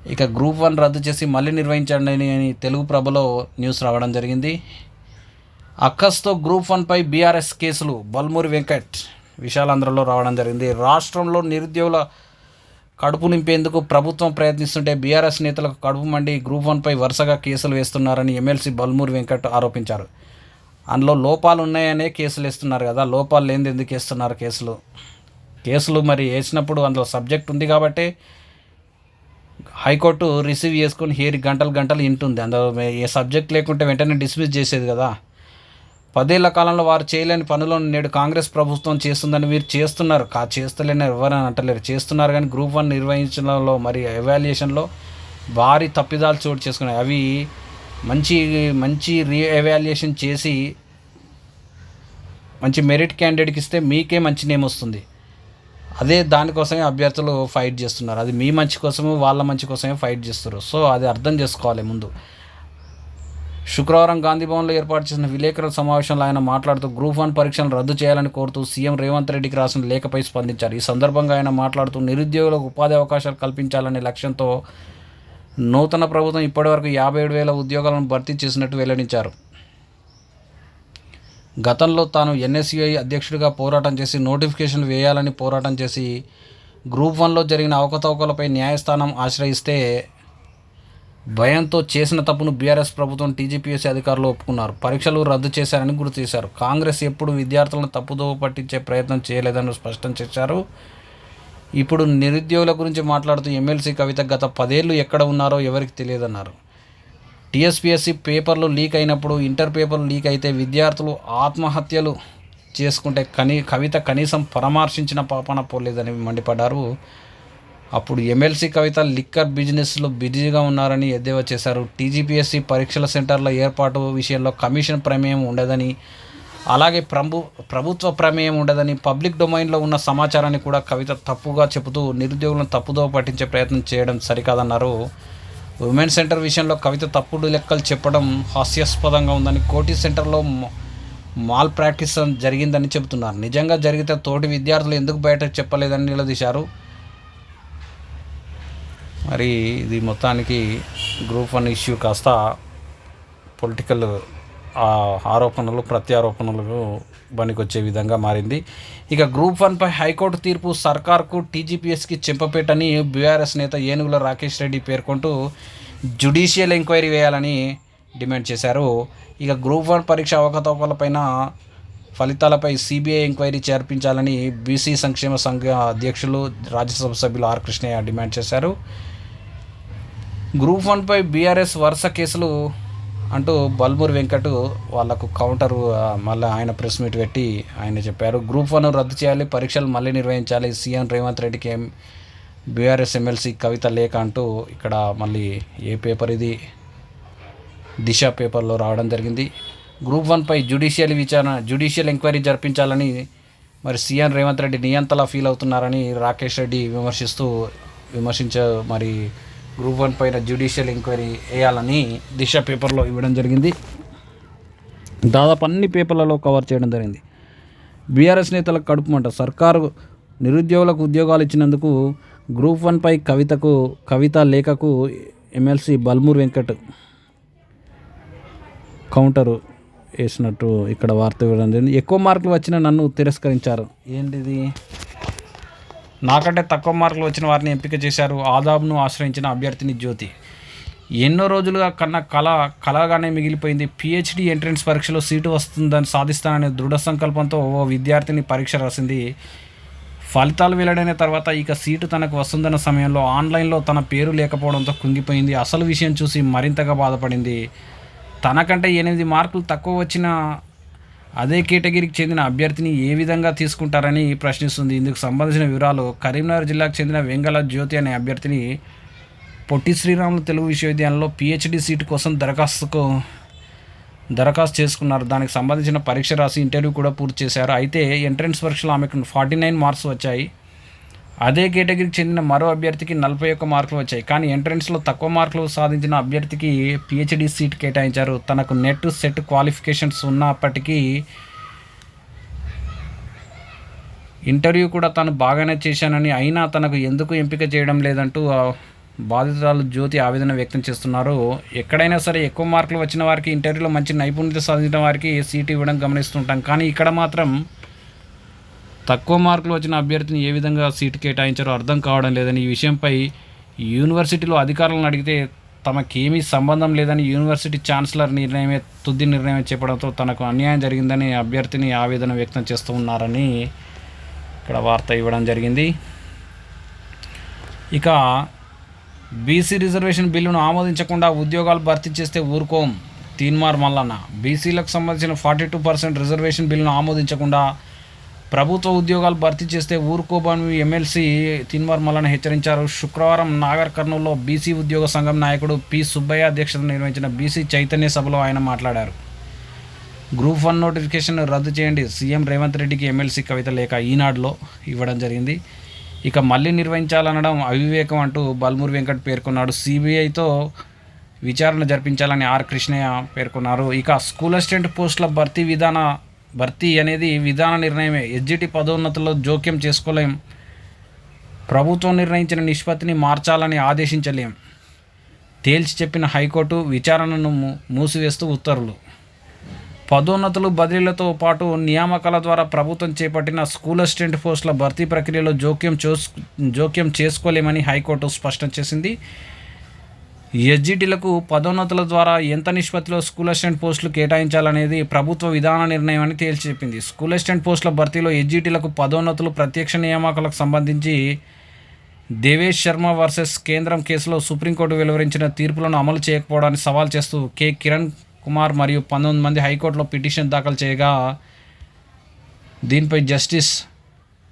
ఇక గ్రూప్ వన్ రద్దు చేసి మళ్ళీ నిర్వహించండి అని తెలుగు ప్రభలో న్యూస్ రావడం జరిగింది. అక్కస్తో గ్రూప్ వన్పై బీఆర్ఎస్ కేసులు. బల్మూరి వెంకట్ విశాలాంధ్రలో రావడం జరిగింది. రాష్ట్రంలో నిరుద్యోగుల కడుపు నింపేందుకు ప్రభుత్వం ప్రయత్నిస్తుంటే బీఆర్ఎస్ నేతలకు కడుపు మండి గ్రూప్ వన్పై వరుసగా కేసులు వేస్తున్నారని ఎమ్మెల్సీ బల్మూరి వెంకట్ ఆరోపించారు. అందులో లోపాలు ఉన్నాయనే కేసులు వేస్తున్నారు కదా లోపాలు లేని ఎందుకు వేస్తున్నారు కేసులు? కేసులు మరి వేసినప్పుడు అందులో సబ్జెక్ట్ ఉంది కాబట్టి హైకోర్టు రిసీవ్ చేసుకుని హేరి గంటలు గంటలు వింటుంది అందులో ఏ సబ్జెక్ట్ లేకుంటే వెంటనే డిస్మిస్ చేసేది కదా. పదేళ్ళ కాలంలో వారు చేయలేని పనులను నేడు కాంగ్రెస్ ప్రభుత్వం చేస్తుందని వీరు చేస్తున్నారు. కా చేస్తలేని ఎవరైనా అంటలేరు. చేస్తున్నారు కానీ గ్రూప్ వన్ నిర్వహించడంలో మరి ఎవాల్యుయేషన్లో భారీ తప్పిదాలు చోటు చేసుకున్నాయి. అవి మంచి మంచి రీ ఎవాల్యుయేషన్ చేసి మంచి మెరిట్ క్యాండిడేట్కి ఇస్తే మీకే మంచి నేమ్ వస్తుంది. అదే దానికోసమే అభ్యర్థులు ఫైట్ చేస్తున్నారు. అది మీ మంచి కోసము వాళ్ళ మంచి కోసమే ఫైట్ చేస్తారు సో అది అర్థం చేసుకోవాలి ముందు. శుక్రవారం గాంధీభవన్లో ఏర్పాటు చేసిన విలేకరుల సమావేశంలో ఆయన మాట్లాడుతూ గ్రూప్ వన్ పరీక్షలను రద్దు చేయాలని కోరుతూ సీఎం రేవంత్ రెడ్డికి రాసిన లేఖపై స్పందించారు. ఈ సందర్భంగా ఆయన మాట్లాడుతూ నిరుద్యోగులకు ఉపాధి అవకాశాలు కల్పించాలనే లక్ష్యంతో నూతన ప్రభుత్వం ఇప్పటివరకు యాభై ఏడు వేల ఉద్యోగాలను భర్తీ చేసినట్టు వెల్లడించారు. గతంలో తాను ఎన్ఎస్యుఐ అధ్యక్షుడిగా పోరాటం చేసి నోటిఫికేషన్ వేయాలని పోరాటం చేసి గ్రూప్ వన్లో జరిగిన అవకతవకలపై న్యాయస్థానం ఆశ్రయిస్తే భయంతో చేసిన తప్పును బీఆర్ఎస్ ప్రభుత్వం టీజీపీఎస్సీ అధికారులు ఒప్పుకున్నారు. పరీక్షలు రద్దు చేశారని గుర్తు చేశారు. కాంగ్రెస్ ఎప్పుడు విద్యార్థులను తప్పుదోవ పట్టించే ప్రయత్నం చేయలేదని స్పష్టం చేశారు. ఇప్పుడు నిరుద్యోగుల గురించి మాట్లాడుతూ ఎమ్మెల్సీ కవిత గత పదేళ్ళు ఎక్కడ ఉన్నారో ఎవరికి తెలియదన్నారు. టీఎస్పీఎస్సీ పేపర్లు లీక్ అయినప్పుడు ఇంటర్ పేపర్లు లీక్ అయితే విద్యార్థులు ఆత్మహత్యలు చేసుకుంటే కనీ కవిత కనీసం పరామర్శించిన పాపన పోలేదని మండిపడ్డారు. అప్పుడు ఎమ్మెల్సీ కవిత లిక్కర్ బిజినెస్లో బిజీగా ఉన్నారని ఎద్దేవా చేశారు. టీజీపీఎస్సీ పరీక్షల సెంటర్ల ఏర్పాటు విషయంలో కమిషన్ ప్రమేయం ఉండదని అలాగే ప్రభు ప్రభుత్వ ప్రమేయం ఉండదని పబ్లిక్ డొమైన్లో ఉన్న సమాచారాన్ని కూడా కవిత తప్పుగా చెబుతూ నిరుద్యోగులను తప్పుదో పట్టించే ప్రయత్నం చేయడం సరికాదన్నారు. ఉమెన్ సెంటర్ విషయంలో కవిత తప్పుడు లెక్కలు చెప్పడం హాస్యాస్పదంగా ఉందని కోటి సెంటర్లో మాల్ ప్రాక్టీస్ జరిగిందని చెబుతున్నారు. నిజంగా జరిగితే తోటి విద్యార్థులు ఎందుకు బయట చెప్పలేదని నిలదీశారు. మరి ఇది మొత్తానికి గ్రూప్ వన్ ఇష్యూ కాస్త పొలిటికల్ ఆరోపణలు ప్రత్యారోపణలు బనికొచ్చే విధంగా మారింది. ఇక గ్రూప్ వన్పై హైకోర్టు తీర్పు సర్కార్కు టీజీపీఎస్కి చెంపపేటని బీఆర్ఎస్ నేత ఏనుగుల రాకేష్ రెడ్డి పేర్కొంటూ జుడిషియల్ ఎంక్వైరీ వేయాలని డిమాండ్ చేశారు. ఇక గ్రూప్ వన్ పరీక్ష అవకతవకలపైన ఫలితాలపై సిబిఐ ఎంక్వైరీ చేర్పించాలని బీసీ సంక్షేమ సంఘ అధ్యక్షులు రాజ్యసభ సభ్యులు ఆర్ కృష్ణయ్య డిమాండ్ చేశారు. గ్రూప్ వన్పై బీఆర్ఎస్ వరుస కేసులు అంటూ బల్మూరి వెంకట్ వాళ్ళకు కౌంటర్ మళ్ళీ ఆయన ప్రెస్ మీట్ పెట్టి ఆయన చెప్పారు. గ్రూప్ వన్ రద్దు చేయాలి పరీక్షలు మళ్ళీ నిర్వహించాలి. సీఎం రేవంత్ రెడ్డికి ఏం బీఆర్ఎస్ ఎమ్మెల్సీ కవిత లేఖ అంటూ ఇక్కడ మళ్ళీ ఏ పేపర్ ఇది? దిశ పేపర్లో రావడం జరిగింది. గ్రూప్ వన్పై జ్యుడిషియల్ విచారణ జ్యుడిషియల్ ఎంక్వైరీ జరిపించాలని మరి సీఎం రేవంత్ రెడ్డి నియంతలా ఫీల్ అవుతున్నారని రాకేష్ రెడ్డి విమర్శిస్తూ విమర్శించ మరి గ్రూప్ వన్ పైన జ్యుడిషియల్ ఎంక్వైరీ వేయాలని దిశ పేపర్లో ఇవ్వడం జరిగింది. దాదాపు అన్ని పేపర్లలో కవర్ చేయడం జరిగింది. బీఆర్ఎస్ నేతలకు కడుపుమంట సర్కారు నిరుద్యోగులకు ఉద్యోగాలు ఇచ్చినందుకు గ్రూప్ వన్పై కవితకు కవిత లేఖకు ఎమ్మెల్సీ బల్మూర్ వెంకట్ కౌంటరు వేసినట్టు ఇక్కడ వార్త ఇవ్వడం జరిగింది. ఎక్కువ మార్కులు వచ్చిన నన్ను తిరస్కరించారు. ఏంటిది? నాకంటే తక్కువ మార్కులు వచ్చిన వారిని ఎంపిక చేశారు ఆదాబ్ను ఆశ్రయించిన అభ్యర్థిని జ్యోతి. ఎన్నో రోజులుగా కన్న కళ కళగానే మిగిలిపోయింది. పిహెచ్డి ఎంట్రన్స్ పరీక్షలో సీటు వస్తుందని సాధిస్తాననే దృఢ సంకల్పంతో ఓ విద్యార్థిని పరీక్ష రాసింది. ఫలితాలు వెల్లడైన తర్వాత ఇక సీటు తనకు వస్తుందన్న సమయంలో ఆన్లైన్లో తన పేరు లేకపోవడంతో కుంగిపోయింది. అసలు విషయం చూసి మరింతగా బాధపడింది. తనకంటే ఎనిమిది మార్కులు తక్కువ వచ్చిన అదే కేటగిరీకి చెందిన అభ్యర్థిని ఏ విధంగా తీసుకుంటారని ప్రశ్నిస్తుంది. ఇందుకు సంబంధించిన వివరాలు కరీంనగర్ జిల్లాకు చెందిన వెంగళ జ్యోతి అనే అభ్యర్థిని పొట్టి శ్రీరాములు తెలుగు విశ్వవిద్యాలయంలో పిహెచ్డి సీటు కోసం దరఖాస్తుకు దరఖాస్తు చేసుకున్నారు. దానికి సంబంధించిన పరీక్ష రాసి ఇంటర్వ్యూ కూడా పూర్తి చేశారు. అయితే ఎంట్రన్స్ పరీక్షలో ఆమెకు ఫార్టీ నైన్ మార్క్స్ వచ్చాయి. అదే కేటగిరీకి చెందిన మరో అభ్యర్థికి నలభై ఒక్క మార్కులు వచ్చాయి. కానీ ఎంట్రన్స్లో తక్కువ మార్కులు సాధించిన అభ్యర్థికి పిహెచ్డి సీట్ కేటాయించారు. తనకు నెట్ సెట్ క్వాలిఫికేషన్స్ ఉన్నప్పటికీ ఇంటర్వ్యూ కూడా తను బాగానే చేశానని అయినా తనకు ఎందుకు ఎంపిక చేయడం లేదంటూ బాధితురాలు జ్యోతి ఆవేదన వ్యక్తం చేస్తున్నారు. ఎక్కడైనా సరే ఎక్కువ మార్కులు వచ్చిన వారికి ఇంటర్వ్యూలో మంచి నైపుణ్యత సాధించిన వారికి సీటు ఇవ్వడం గమనిస్తుంటాం. కానీ ఇక్కడ మాత్రం తక్కువ మార్కులు వచ్చిన అభ్యర్థిని ఏ విధంగా సీటు కేటాయించారో అర్థం కావడం లేదని ఈ విషయంపై యూనివర్సిటీలో అధికారులను అడిగితే తమకేమీ సంబంధం లేదని యూనివర్సిటీ ఛాన్సలర్ నిర్ణయమే తుది నిర్ణయం చెప్పడంతో తనకు అన్యాయం జరిగిందని అభ్యర్థిని ఆవేదన వ్యక్తం చేస్తూ ఉన్నారని ఇక్కడ వార్త ఇవ్వడం జరిగింది. ఇక బీసీ రిజర్వేషన్ బిల్లును ఆమోదించకుండా ఉద్యోగాలు భర్తీ చేస్తే ఊరుకోం. తీన్మార్ మల్లన్న బీసీలకు సంబంధించిన ఫార్టీ టూ పర్సెంట్ రిజర్వేషన్ బిల్లును ఆమోదించకుండా ప్రభుత్వ ఉద్యోగాలు భర్తీ చేస్తే ఊరుకోబాను ఎమ్మెల్సీ తీన్మార్ మల్లన్న హెచ్చరించారు. శుక్రవారం నాగర్ కర్నూలులో బీసీ ఉద్యోగ సంఘం నాయకుడు పి సుబ్బయ్య అధ్యక్షతన నిర్వహించిన బీసీ చైతన్య సభలో ఆయన మాట్లాడారు. గ్రూప్ వన్ నోటిఫికేషన్ రద్దు చేయండి. సీఎం రేవంత్ రెడ్డికి ఎమ్మెల్సీ కవిత లేఖ ఈనాడులో ఇవ్వడం జరిగింది. ఇక మళ్ళీ నిర్వహించాలనడం అవివేకం అంటూ బల్మూరి వెంకట్ పేర్కొన్నాడు. సిబిఐతో విచారణ జరిపించాలని ఆర్ కృష్ణయ్య పేర్కొన్నారు. ఇక స్కూల్ అసిస్టెంట్ పోస్టుల భర్తీ విధాన భర్తీ అనేది విధాన నిర్ణయమే. ఎస్జిటి పదోన్నతుల్లో జోక్యం చేసుకోలేం. ప్రభుత్వం నిర్ణయించిన నిష్పత్తిని మార్చాలని ఆదేశించలేం. తేల్చి చెప్పిన హైకోర్టు విచారణను మూ- మూసివేస్తూ ఉత్తర్వులు. పదోన్నతులు బదిలీలతో పాటు నియామకాల ద్వారా ప్రభుత్వం చేపట్టిన స్కూల్ అసిస్టెంట్ పోస్టుల భర్తీ ప్రక్రియలో జోక్యం చూస్ జోక్యం చేసుకోలేమని హైకోర్టు స్పష్టం చేసింది. ఎస్జిటీలకు పదోన్నతుల ద్వారా ఎంత నిష్పత్తిలో స్కూల్ అసిస్టెంట్ పోస్టులు కేటాయించాలనేది ప్రభుత్వ విధాన నిర్ణయం అని తేల్చి చెప్పింది స్కూల్ అసిస్టెంట్ పోస్టుల భర్తీలో ఎస్జిటీలకు పదోన్నతులు ప్రత్యక్ష నియామకాలకు సంబంధించి దేవేష్ శర్మ వర్సెస్ కేంద్రం కేసులో సుప్రీంకోర్టు వెలువరించిన తీర్పులను అమలు చేయకపోవడాన్ని సవాల్ చేస్తూ కె. కిరణ్ కుమార్ మరియు పంతొమ్మిది మంది హైకోర్టులో పిటిషన్ దాఖలు చేయగా దీనిపై justice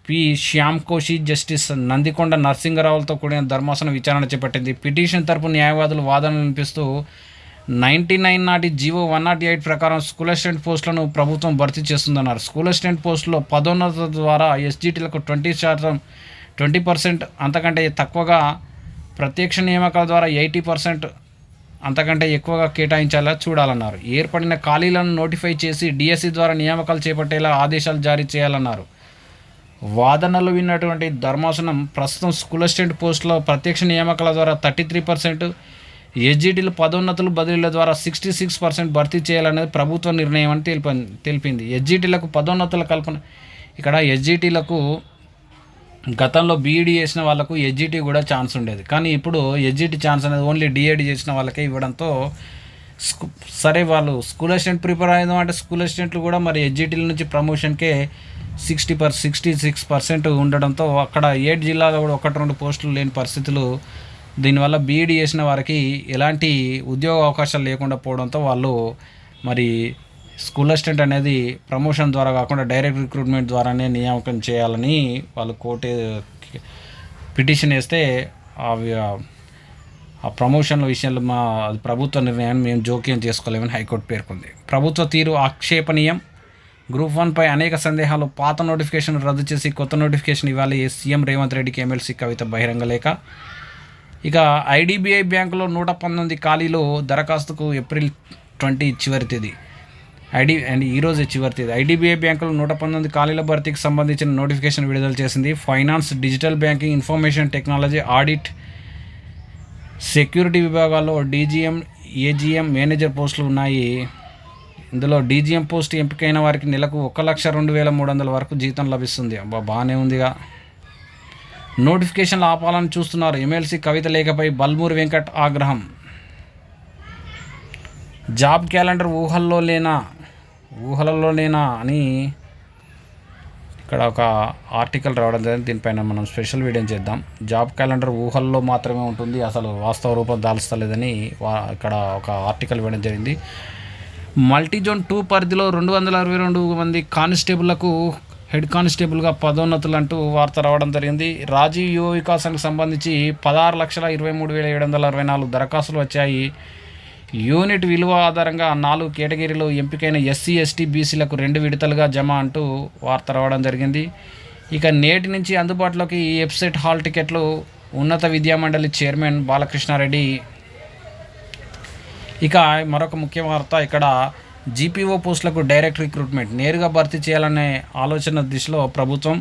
P. Shyam Koshy justice Nandikonda నరసింగరావులతో కూడిన ధర్మాసనం విచారణ చేపట్టింది. పిటిషన్ తరపు న్యాయవాదులు వాదనలు వినిపిస్తూ నైంటీ నైన్ నాటి జీవో వన్ నాట్ ఎయిట్ ప్రకారం స్కూల్ అసిస్టెంట్ పోస్టులను ప్రభుత్వం భర్తీ చేస్తుందన్నారు. స్కూల్ అసిస్టెంట్ పోస్టులో పదోన్నత ద్వారా ఎస్జీటీలకు ట్వంటీ శాతం ట్వంటీ పర్సెంట్ అంతకంటే తక్కువగా ప్రత్యక్ష నియామకాల ద్వారా ఎయిటీ పర్సెంట్ అంతకంటే ఎక్కువగా కేటాయించేలా చూడాలన్నారు. ఏర్పడిన ఖాళీలను నోటిఫై చేసి డిఎస్సి ద్వారా నియామకాలు చేపట్టేలా ఆదేశాలు జారీ చేయాలన్నారు. వాదనలు విన్నటువంటి ధర్మాసనం ప్రస్తుతం స్కూల్ అసిస్టెంట్ పోస్టులో ప్రత్యక్ష నియామకాల ద్వారా థర్టీ త్రీ పర్సెంట్ ఎస్జిటీలు పదోన్నతులు బదిలీల ద్వారా సిక్స్టీ సిక్స్ పర్సెంట్ భర్తీ చేయాలనేది ప్రభుత్వ నిర్ణయం అని తెలిపింది తెలిపింది. ఎస్జిటీలకు పదోన్నతుల కల్పన ఇక్కడ ఎస్జిటీలకు గతంలో బీఈడీ చేసిన వాళ్ళకు ఎస్జిటి కూడా ఛాన్స్ ఉండేది. కానీ ఇప్పుడు ఎస్జిటి ఛాన్స్ అనేది ఓన్లీ డిఏడి చేసిన వాళ్ళకే ఇవ్వడంతో సరే వాళ్ళు స్కూల్ అసిస్టెంట్ ప్రిపేర్ అయ్యాం అంటే స్కూల్ అసిస్టెంట్లు కూడా మరి ఎస్జిటీల నుంచి ప్రమోషన్కే sixty per sixty six percent ఉండడంతో అక్కడ ఏడు జిల్లాలో కూడా ఒకటి రెండు పోస్టులు లేని పరిస్థితులు దీనివల్ల బీఈడీ చేసిన వారికి ఎలాంటి ఉద్యోగ అవకాశాలు లేకుండా పోవడంతో వాళ్ళు మరి స్కూల్ అసిస్టెంట్ అనేది ప్రమోషన్ ద్వారా కాకుండా డైరెక్ట్ రిక్రూట్మెంట్ ద్వారానే నియామకం చేయాలని వాళ్ళు కోర్టు పిటిషన్ వేస్తే అవి ఆ ప్రమోషన్ల విషయంలో మా ప్రభుత్వ నిర్ణయాన్ని మేము జోక్యం చేసుకోలేమని హైకోర్టు పేర్కొంది. ప్రభుత్వ తీరు ఆక్షేపణీయం. గ్రూప్ వన్పై అనేక సందేహాలు పాత నోటిఫికేషన్ రద్దు చేసి కొత్త నోటిఫికేషన్ ఇవ్వాలి సీఎం రేవంత్ రెడ్డికి ఎమ్మెల్సీ కవిత బహిరంగ లేఖ. ఇక ఐడిబిఐ బ్యాంకులో నూట పంతొమ్మిది ఖాళీలు దరఖాస్తుకు ఏప్రిల్ ట్వంటీ చివరి తేదీ. ఐడి అండ్ ఈరోజు చివరి తేదీ. ఐడిబిఐ బ్యాంకులో నూట పంతొమ్మిది ఖాళీల భర్తీకి సంబంధించిన నోటిఫికేషన్ విడుదల చేసింది. Finance digital banking information technology audit security విభాగాల్లో డీజీఎం ఏజీఎం మేనేజర్ పోస్టులు ఉన్నాయి. ఇందులో డీజీఎం పోస్ట్ ఎంపికైన వారికి నెలకు ఒక లక్ష రెండు వేల మూడు వందల వరకు జీతం లభిస్తుంది. అబ్బా బాగానే ఉందిగా. నోటిఫికేషన్లు ఆపాలని చూస్తున్నారు. ఎమ్మెల్సీ కవిత లేఖపై బల్మూరి వెంకట్ ఆగ్రహం. జాబ్ క్యాలెండర్ ఊహల్లో లేనా? ఊహలలో లేనా అని ఇక్కడ ఒక ఆర్టికల్ రావడం జరిగింది. దీనిపైన మనం స్పెషల్ వీడియో చేద్దాం. జాబ్ క్యాలెండర్ ఊహల్లో మాత్రమే ఉంటుంది. అసలు వాస్తవ రూపం దాల్స్తలేదని వా ఇక్కడ ఒక ఆర్టికల్ ఇవ్వడం జరిగింది. మల్టీజోన్ టూ పరిధిలో రెండు వందల అరవై రెండు మంది కానిస్టేబుళ్ళకు హెడ్ కానిస్టేబుల్గా పదోన్నతులు అంటూ వార్త రావడం జరిగింది. రాజీవ్ యువ వికాసానికి సంబంధించి పదహారు లక్షల ఇరవై మూడు వేల ఏడు వందల అరవై నాలుగు దరఖాస్తులు వచ్చాయి. యూనిట్ విలువ ఆధారంగా నాలుగు కేటగిరీలో ఎంపికైన ఎస్సీ ఎస్టీ బీసీలకు రెండు విడతలుగా జమ అంటూ వార్త రావడం జరిగింది. ఇక నేటి నుంచి అందుబాటులోకి ఈ వెబ్సైట్ హాల్ టికెట్లు ఉన్నత విద్యామండలి చైర్మన్ బాలకృష్ణారెడ్డి ఇక మరొక ముఖ్య వార్త ఇక్కడ జీపీఓ పోస్టులకు డైరెక్ట్ రిక్రూట్మెంట్. నేరుగా భర్తీ చేయాలనే ఆలోచన దిశలో ప్రభుత్వం.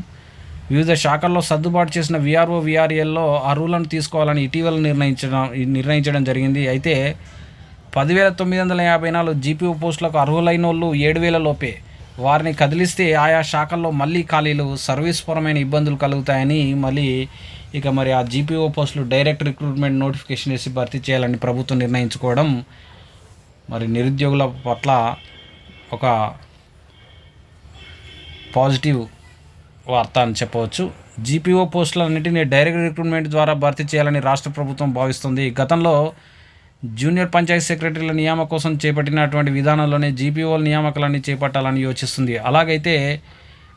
వివిధ శాఖల్లో సర్దుబాటు చేసిన విఆర్ఓ విఆర్ఎల్లో అర్హులను తీసుకోవాలని ఇటీవల నిర్ణయించడం నిర్ణయించడం జరిగింది. అయితే పదివేల తొమ్మిది వందల యాభై నాలుగు జీపీఓ పోస్టులకు అర్హులైన వాళ్ళు ఏడు వేల లోపే. వారిని కదిలిస్తే ఆయా శాఖల్లో మళ్ళీ ఖాళీలు సర్వీస్ పరమైన ఇబ్బందులు కలుగుతాయని మళ్ళీ ఇక మరి ఆ జీపీఓ పోస్టులు డైరెక్ట్ రిక్రూట్మెంట్ నోటిఫికేషన్ వేసి భర్తీ చేయాలని ప్రభుత్వం నిర్ణయించుకోవడం మరి నిరుద్యోగుల పట్ల ఒక పాజిటివ్ వార్త అని చెప్పవచ్చు. జీపీఓ పోస్టులన్నింటినీ డైరెక్ట్ రిక్రూట్మెంట్ ద్వారా భర్తీ చేయాలని రాష్ట్ర ప్రభుత్వం భావిస్తుంది. గతంలో జూనియర్ పంచాయతీ సెక్రటరీల నియామకం కోసం చేపట్టినటువంటి విధానంలోనే జీపీఓల నియామకాలన్నీ చేపట్టాలని యోచిస్తుంది. అలాగైతే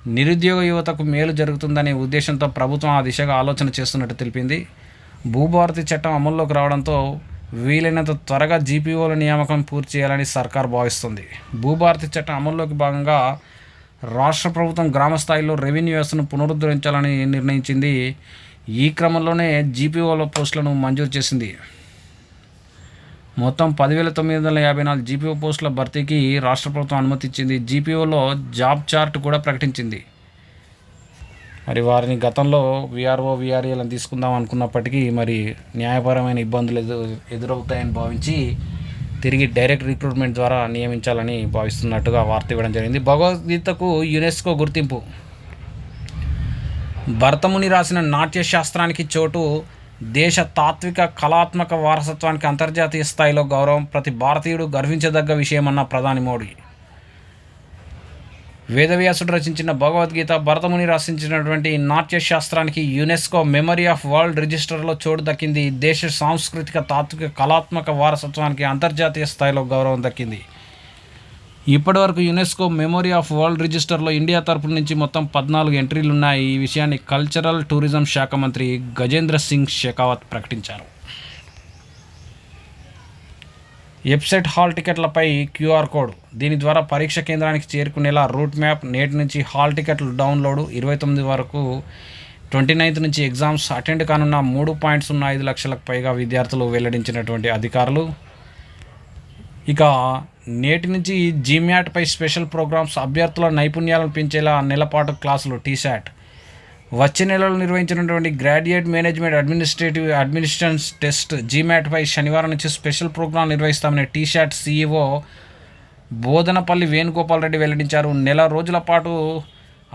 నిరుద్యోగ యువతకు మేలు జరుగుతుందనే ఉద్దేశంతో ప్రభుత్వం ఆ దిశగా ఆలోచన చేస్తున్నట్టు తెలిపింది. భూభారతి చట్టం అమల్లోకి రావడంతో వీలైనంత త్వరగా జీపీఓల నియామకం పూర్తి చేయాలని సర్కార్ భావిస్తుంది. భూభారతి చట్టం అమల్లోకి భాగంగా రాష్ట్ర ప్రభుత్వం గ్రామ స్థాయిలో రెవెన్యూ వ్యవస్థను పునరుద్ధరించాలని నిర్ణయించింది. ఈ క్రమంలోనే జీపీఓల పోస్టులను మంజూరు చేసింది. మొత్తం పదివేల తొమ్మిది వందల యాభై నాలుగు జీపీఓ పోస్టుల భర్తీకి రాష్ట్ర ప్రభుత్వం అనుమతి ఇచ్చింది జీపీఓలో జాబ్ చార్ట్ కూడా ప్రకటించింది. మరి వారిని గతంలో విఆర్ఓ విఆర్ఏలను తీసుకుందాం అనుకున్నప్పటికీ మరి న్యాయపరమైన ఇబ్బందులు ఎదు ఎదురవుతాయని భావించి తిరిగి డైరెక్ట్ రిక్రూట్మెంట్ ద్వారా నియమించాలని భావిస్తున్నట్టుగా వార్త ఇవ్వడం జరిగింది. భగవద్గీతకు యునెస్కో గుర్తింపు. భరతముని రాసిన నాట్య శాస్త్రానికి చోటు దేశ తాత్విక కళాత్మక వారసత్వానికి అంతర్జాతీయ స్థాయిలో గౌరవం ప్రతి భారతీయుడు గర్వించదగ్గ విషయమన్న ప్రధాని మోడీ. వేదవ్యాసుడు రచించిన భగవద్గీత భరతముని రచించినటువంటి నాట్య శాస్త్రానికి యునెస్కో మెమరీ ఆఫ్ వరల్డ్ రిజిస్టర్లో చోటు దక్కింది. దేశ సాంస్కృతిక తాత్విక కళాత్మక వారసత్వానికి అంతర్జాతీయ స్థాయిలో గౌరవం దక్కింది. ఇప్పటివరకు యునెస్కో మెమరీ ఆఫ్ వరల్డ్ రిజిస్టర్లో ఇండియా తరపు నుంచి మొత్తం పద్నాలుగు ఎంట్రీలు ఉన్నాయి ఈ విషయాన్ని కల్చరల్ టూరిజం శాఖ మంత్రి గజేంద్ర సింగ్ షెకావత్ ప్రకటించారు. వెబ్సైట్ హాల్ టికెట్లపై క్యూఆర్ కోడ్. దీని ద్వారా పరీక్ష కేంద్రానికి చేరుకునేలా రూట్ మ్యాప్ నేటి నుంచి హాల్ టికెట్లు డౌన్లోడ్. ఇరవై తొమ్మిది వరకు ట్వంటీ నైన్త్ నుంచి ఎగ్జామ్స్ అటెండ్ కానున్న మూడు పాయింట్స్ సున్నా ఐదు లక్షలకు పైగా విద్యార్థులు వెల్లడించినటువంటి అధికారులు. ఇక నేటి నుంచి జీమ్యాట్పై స్పెషల్ ప్రోగ్రామ్స్ అభ్యర్థుల నైపుణ్యాలను పెంచేలా నెలపాటు క్లాసులు టీశాట్. వచ్చే నెలలో నిర్వహించినటువంటి graduate management administrative administration test జీమ్యాట్పై శనివారం నుంచి స్పెషల్ ప్రోగ్రాం నిర్వహిస్తామని టీషర్ట్ సీఈఓ బోధనపల్లి వేణుగోపాల్ రెడ్డి వెల్లడించారు. నెల రోజుల పాటు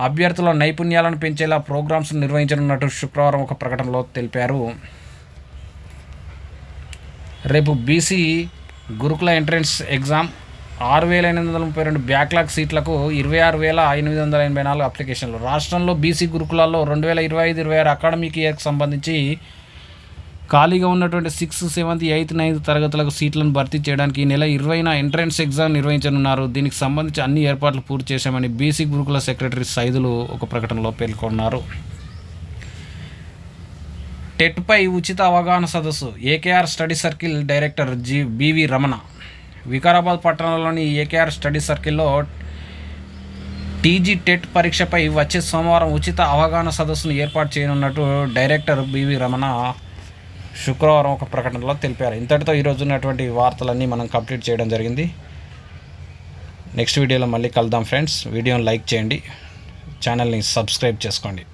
అభ్యర్థుల నైపుణ్యాలను పెంచేలా ప్రోగ్రామ్స్ నిర్వహించనున్నట్టు శుక్రవారం ఒక ప్రకటనలో తెలిపారు. రేపు బీసీ గురుకుల ఎంట్రన్స్ ఎగ్జామ్ ఆరు వేల ఎనిమిది వందల ముప్పై రెండు బ్యాక్లాగ్ సీట్లకు ఇరవై ఆరు వేల ఎనిమిది వందల ఎనభై నాలుగు అప్లికేషన్లు. రాష్ట్రంలో బీసీ గురుకులాల్లో రెండు వేల ఇరవై ఐదు ఇరవై ఆరు అకాడమిక్ ఇయర్కి సంబంధించి ఖాళీగా ఉన్నటువంటి సిక్స్త్ సెవెంత్ ఎయిత్ నైన్త్ తరగతులకు సీట్లను భర్తీ చేయడానికి ఈ నెల ఇరవైన ఎంట్రన్స్ ఎగ్జామ్ నిర్వహించనున్నారు. దీనికి సంబంధించి అన్ని ఏర్పాట్లు పూర్తి చేశామని బీసీ గురుకుల సెక్రటరీ సైదులు ఒక ప్రకటనలో పేర్కొన్నారు. టెట్పై ఉచిత అవగాహన సదస్సు. AKR study circle director G BV Ramana Vikarabad పట్టణంలోని ఏకేఆర్ స్టడీ సర్కిల్లో టీజీ టెట్ పరీక్షపై వచ్చే సోమవారం ఉచిత అవగాహన సదస్సును ఏర్పాటు చేయనున్నట్టు డైరెక్టర్ బివి రమణ శుక్రవారం ఒక ప్రకటనలో తెలిపారు. ఇంతటితో ఈరోజు ఉన్నటువంటి వార్తలన్నీ మనం కంప్లీట్ చేయడం జరిగింది. నెక్స్ట్ వీడియోలో మళ్ళీ కలుద్దాం ఫ్రెండ్స్. వీడియోని లైక్ చేయండి. ఛానల్ని సబ్స్క్రైబ్ చేసుకోండి.